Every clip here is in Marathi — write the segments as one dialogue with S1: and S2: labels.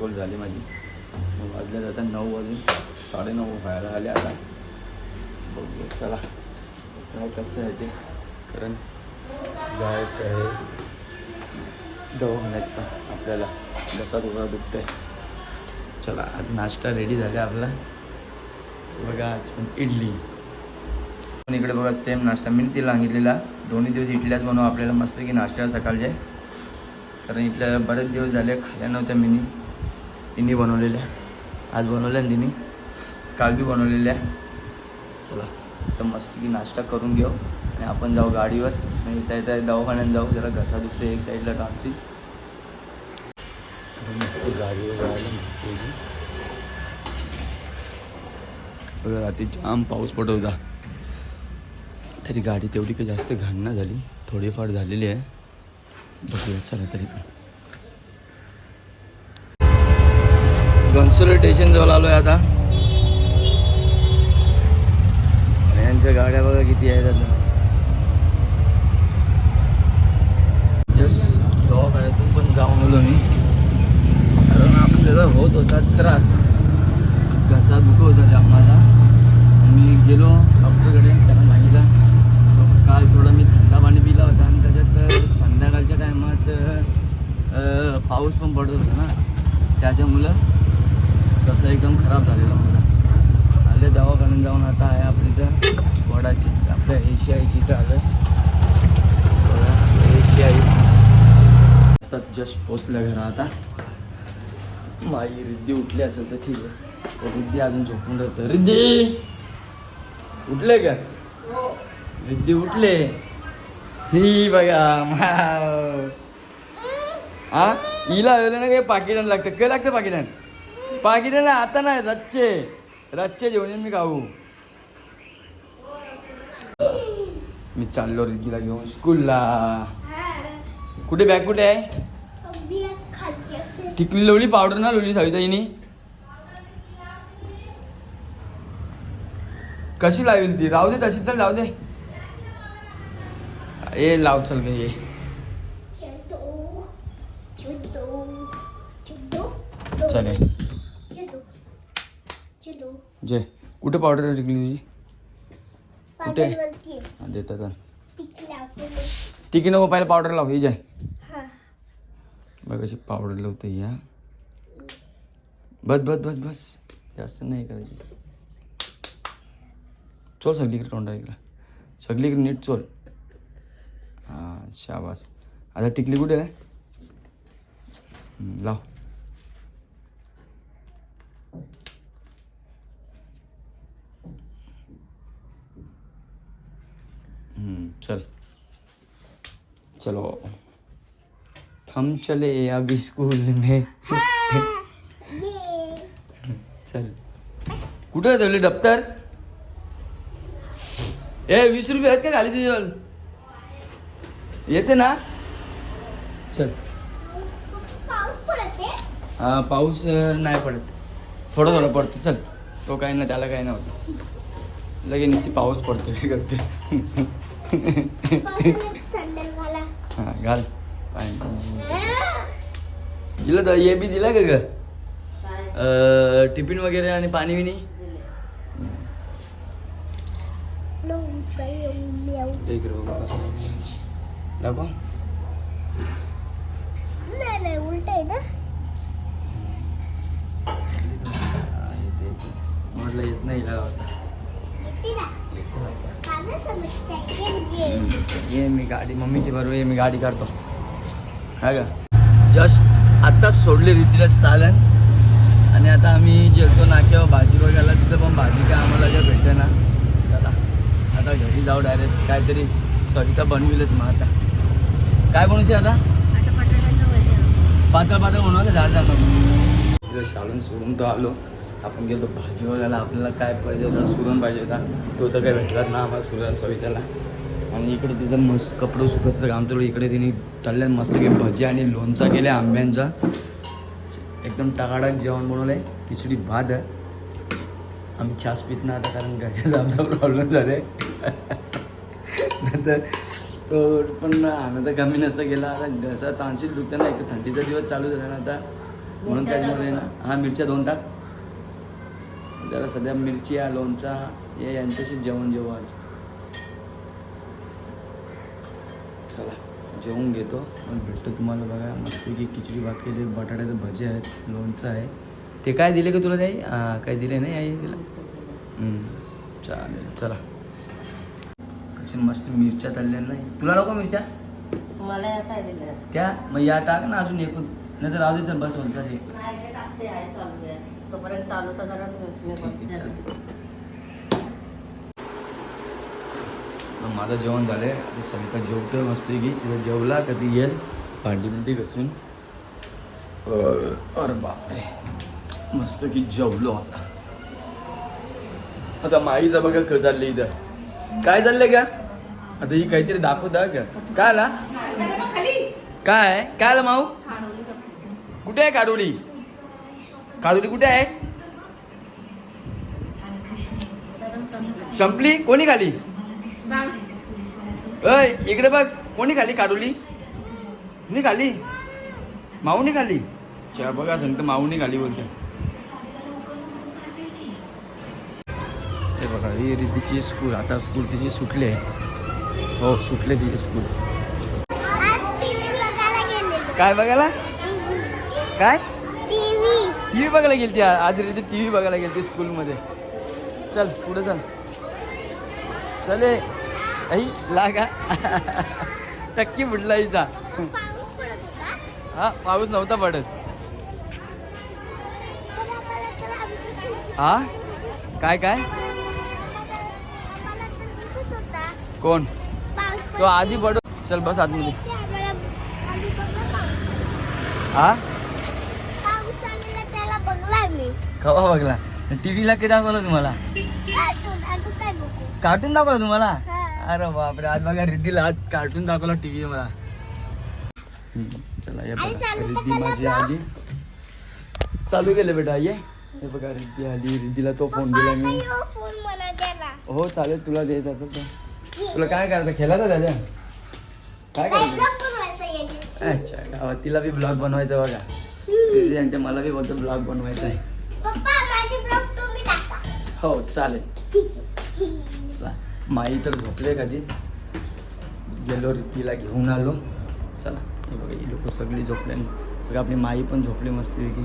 S1: गोल झाली माझी. मग वाजल्या जातात नऊ वाजून साडेनऊ व्हायला आले आता. बघू चला. काय कसं आहे ते. कारण जायचं आहे. दवाखान्यात पण आपल्याला घसा थोडा आहे चला आज नाश्ता रेडी झाला आपला. बघा आज पण इडली. पण इकडे बघा सेम नाश्ता. मी तिला सांगितलेला दोन्ही दिवस इडल्याच बनवू आपल्याला मस्त की नाश्ता सकाळचे. कारण इथल्या बरेच दिवस झाले खाल्या नव्हत्या मिनी तिने बनवलेल्या आज बनवल्या ना तिने काल बी बनवलेल्या चला तर मस्त की नाश्ता करून घेऊ आणि आपण जाऊ गाडीवर। आणि त्या येता दवाखान्यात जाऊ। जरा घसा दुखतो एक साईडला कामची गाडीवर जायला मस्त हो रात्री जाम पाऊस पडत होता तरी गाडी तेवढी काही जास्त घाण झाली। थोडीफार झालेली आहे बघूया चला तरी पण घनसोली स्टेशन जवळ आलो आहे आता. आणि यांच्या गाड्या बघा किती आहेत आता. जस्ट दवाखान्यातून पण जाऊन आलो मी. कारण आपल्याला होत होता त्रास. घसा दुखत होता जाम माझा मी गेलो डॉक्टरकडे त्यांना सांगितलं तो काल थोडा मी थंडा पाणी पिला होता आणि त्याच्यात संध्याकाळच्या टायमात पाऊस पण पडत होता ना. त्याच्यामुळं कसं एकदम खराब झालेलं मला आले दवाखान्यात जाऊन आता आहे आपली इथं वडाची आपल्या एशियाईची इथं आलं एशियाई. आता जस्ट पोचल्या घरा आता. माई रिद्धी उठली असेल तर ठीक आहे. तर रिद्धी अजून झोपून राहतं रिद्धी! उठले का? रिद्धी उठले. ही बघा. हा हिला हवलं ना काही पाकिटान लागतं. काय लागतं पाकिटान पाकिटान आता नाही रच्चे. रच्चे जेवण मी खाऊ. मी चाललो रिद्धीला घेऊन स्कूलला कुठे बॅग कुठे आहे? टिकली लावली पावडर ना लावली सविताईनी कशी लावेल ती? राहू दे तशी चल जाऊ दे. ये लाव चल ये. चालेल जे कुठे पावडर टिकली तुझी? कुठे? हा, देतो तर टिकी नको पहिला पावडर लाव. ही जाय. बघ अशी पावडर लावते या बस बस बस बस. जास्त नाही करायची. चोल सगळीकडे तोंडा इकडं. सगळीकडे नीट चोल. हां शाबास. आता टिकली कुठे आहे? लाव. चल. चलो. हम चले अभी स्कूल में. चल. कुठं ठेवले दप्तर ए वीस रुपये आहेत का खाली तुझ्या येते ना? चल. हा पाऊस नाही पडत. थोडं थोडं पडतं. चल. तो काही नाही त्याला काही नाही होत. लगेच नुसती पाऊस पडतो काय करते हा घाल. दिलं तर हे बी दिलं का ग? टिफिन वगैरे आणि पाणी कसं दाखव. हा, येते. म्हटलं येत नाही का ये मी गाडी मम्मीची बरोबर ये मी गाडी काढतो हा का जस्ट आत्ताच सोडली रीतीला सालन आणि आता आम्ही जेवतो नाक्यावर भाजी बघायला तिथं पण भाजी काय आम्हाला ज्या भेटते ना चला आता घरी जाऊ डायरेक्ट काहीतरी सविता बनविलच मग आता. काय बनवशील आता? पातळ पातळ बनवा का झाड तिथं शाळून सोडून तर आलो. आपण गेलो भाजी बघायला आपल्याला काय पाहिजे होता? सुरण पाहिजे होता. तो तर काय भेटलाच ना आम्हाला सुरण सविताला आणि इकडे तिथं मस्त कपडे सुकत काम चालू इकडे तिने तळल्या मस्त की भजी आणि लोणचा केल्या आंब्यांचा. एकदम टकाटक जेवण बनवलं आहे खिचडी भात आहे. आम्ही छास पित नाही आता कारण घरच्यात आमचा प्रॉब्लेम झाला आहे नंतर तो पण आनंद कमी नसता गेला. आता घसा ताणशील दुखतं ना एक तर थंडीचा दिवस चालू झाला ना आता. म्हणून त्याच्यामुळे ना? हा मिरच्या दोन टाक. जरा सध्या मिरची लोणचा हे यांच्याशी जेवण जेवू आज. चला जेवून घेतो. मग भेटतो तुम्हाला बघा. मस्त की खिचडी भात केली बटाट्याचे भजे आहेत लोणचं आहे. ते काय दिले का तुला हा, काय दिले नाही आई तिला? चालेल चला. अशी मस्त मिरच्या तळल्या नाही. तुला नको मिरच्या?
S2: मला या काय
S1: त्या? मग या टाक ना अजून एकूण. नाही तर राहू दे चल बस होता हे
S2: नाही ते तोपर्यंत चालू तर. मी बसते.
S1: मग माझं जेवण झालंय. आता सविता जेवतोय मस्त की तिथं जेवला कधी येईल? भांडी बिंडी घसून. अरे बापरे. मस्त की जेवलो आता. आता माईचा बघा क चालले इथं. काय चाललंय का? आता ही काहीतरी दाखवता का? काय आला? काय? काय आलं माऊ? कुठे आहे काडोली काडोली कुठे आहे? संपली? कोणी खाली? अय इकडे बघ. कोणी खाली काडोली मी खाली? माऊनी खाली? चा बघा सांगतो माऊनी खाली बोलते. हे बघा ही रितीची स्कूल आता स्कूल तिची सुटली आहे. हो सुटले तिची स्कूल काय बघायला? काय? टी व्ही बघायला गेली ती आज रिती टी व्ही बघायला गेली स्कूलमध्ये. चल पुढे चल. चले आई लागा. टक्की बुडला इथं. हा पाऊस नव्हता पडत. हा? काय काय? कोण? तो आधी पडत चल बस आतमध्ये.
S3: ते पाऊस.
S1: हा
S3: पाऊस आलेला त्याला बघला मी
S1: कवा बघला. टी व्हीला किती दाखवलं तुम्हाला?
S3: कार्टून काय
S1: दाखवलं तुम्हाला. अरे बापरे आज बघा रिद्धीला आज कार्टून दाखवला टी व्ही मला चला या बघा. रिद्धी माझी. आली. चालू केलं बेटा ये. हे बघा रिद्धी आली. रिद्धीला तो फोन दिला मी. हो चालेल तुला दे त्याचं तर. तुला काय करायचं? खेळायचं त्याच्या काय करायचं. अच्छा तिला बी ब्लॉग बनवायचा बघा. मला बी बोलतो ब्लॉग बनवायचा आहे. हो चालेल. चला. माई तर झोपले कधीच. गेलो रितीला घेऊन आलो. चला. बघा ही लोक सगळी झोपले. बघा आपली माई पण झोपली मस्तपैकी.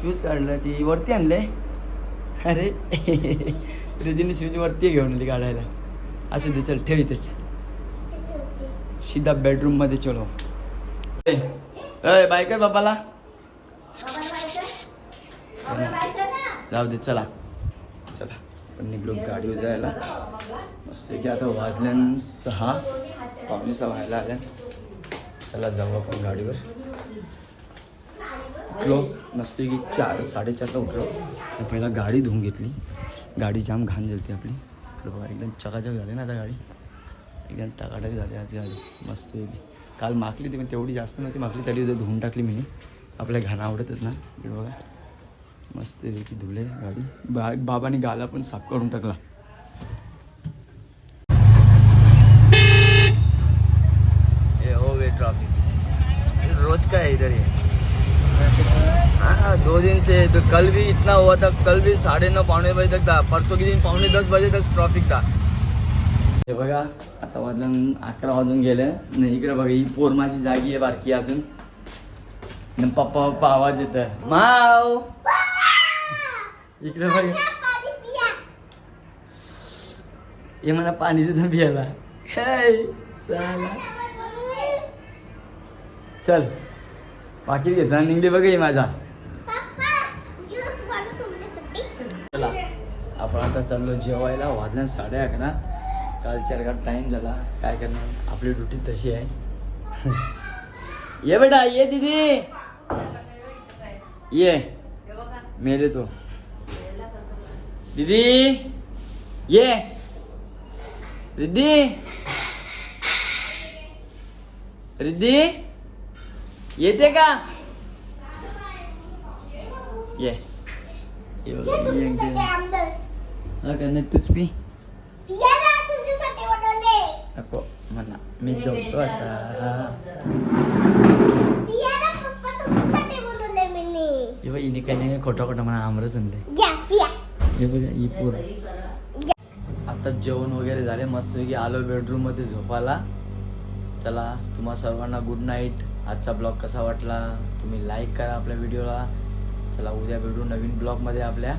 S1: शूज काढला ती. वरती आणले अरे. रितीने शूज वरती घेऊन आली काढायला. असू दे चल ठेव इथेच. सीधा बेडरूममध्ये चलो. अय बाय कर बाबाला जाऊ दे चला. चला. पण निघलो गाडीवर जायला. मस्त की आता वाजल्यान सहा. पाहुणे सहा व्हायला आल्या चला जाऊ आपण गाडीवर. उठलो. मस्त की चार साडेचारला उठलो. तर पहिला गाडी धुवून घेतली. गाडी जाम घाण झाली आपली. बघा एकदम चकाचक झाली ना आता गाडी. एकदम टकाटक झाली आज गाडी. मस्त काल माकली ती पण तेवढी जास्त नव्हती माकली तरी धुवून टाकली मी. आपल्या घाण आवडतच ना. बघा. मस्त की धुले गाडी. बा बाबाने गाला पण साफ करून टाकला. ये हो ट्रैफिक रोज का है इधर ये? हाँ दो दिन से तो कल भी इतना हुआ था कल भी साढ़े नौ पौने बजे तक था परसों के दिन पौने दस बजे तक ट्रॉफिक था। हे बघा आता वाजलं अकरा वाजून गेले. नाही इकडे बघा ही पोर माझी जागी आहे बारकी अजून. पप्पा पप्पा आवाज येत माव! इकडे बघा. हे मला पाणी देतं पियाला. साला. चल. पाकिट घेताना निघले बघा ही माझा. चला. आपण आता चाललो जेवायला. वाजल्या साडे अकरा. कालच्या अर्घात टाईम झाला. काय करणार? आपली ड्युटी तशी आहे. ये बेटा ये दीदी. ये. मेले तो दीदी ये रिद्धी रिद्धी येते का ये हा का नाही तूच पी नको म्हणा मी जेवतो आता
S3: पिया ना पप्पा तुमच्यासाठी
S1: बघ हिने काही नाही खोटा खोटा म्हणा
S3: घ्या पिया
S1: हे बघा ही पोर आता जेवण वगैरे झाले मस्तपैकी आलो बेडरूममध्ये झोपायला. चला तुम्हा सर्वांना गुड नाईट आजचा ब्लॉग कसा वाटला तुम्ही लाईक करा आपल्या व्हिडिओला चला उद्या भेटू नवीन ब्लॉगमध्ये आपल्या.